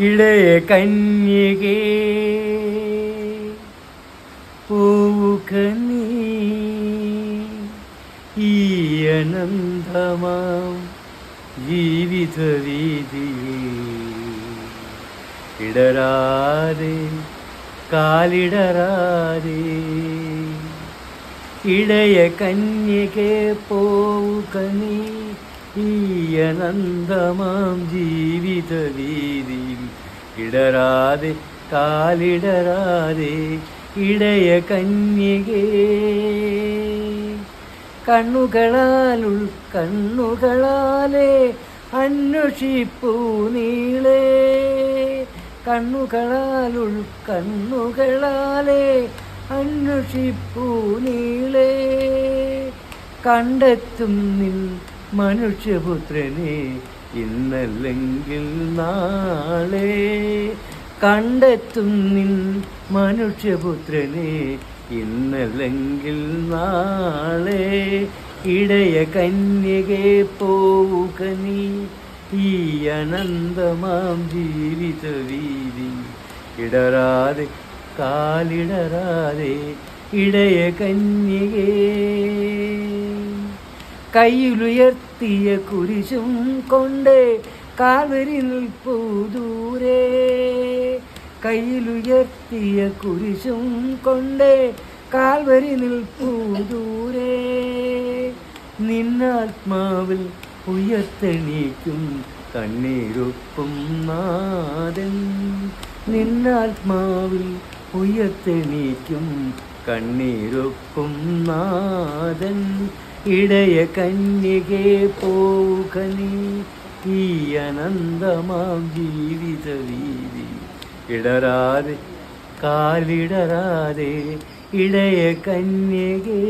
ഇടയ കന്യകേ പോവുക നീ ഈ അനന്തമാം ജീവിത ഇടരാതെ കാലിടരാതെ. ഇടയ കന്യകെ പോവുക നീ ഈ അനന്തമാം ജീവിത വീതിയിൽ ഇടരാതെ കാലിടരാതെ ഇടയ കന്യകേ. കണ്ണുകളാലുൾ കണ്ണുകളാലേ അന്വേഷിപ്പൂ നീളേ. കണ്ണുകളാലുൾ കണ്ണുകളാലേ അന്വേഷിപ്പൂ നീളേ. കണ്ടെത്തും നിൻ മനുഷ്യപുത്രനെ ഇന്നല്ലെങ്കിൽ നാളെ കണ്ടെത്തും നിൻ മനുഷ്യപുത്രനെ. ഇന്നല്ലെങ്കിൽ നാളെ ഇടയ കന്യകെ പോവുക നീ. ഈ അനന്തമാം ജീവിത വീതി ഇടരാതെ കാലിടരാതെ ഇടയ കന്യകേ. കയ്യിലുയർത്തിയ കുരിശും കൊണ്ട് കാൽവരി നിൽപ്പൂ ദൂരെ കയ്യിലുയർത്തിയ കുരിശും കൊണ്ട് കാൽവരി നിൽപ്പൂ ദൂരെ നിന്നാത്മാവിൽ ഉയർത്തെണീക്കും കണ്ണീരൊപ്പം നാദൻ നിന്നാത്മാവിൽ ഉയർത്തെണീക്കും കണ്ണീരൊപ്പം നാദൻ ഇടയ കന്യകെ പോകനീ ഈ അനന്തമാം ജീവിത വീതി. ഇടരാതെ കാലിടരാതെ ഇടയ കന്യകേ.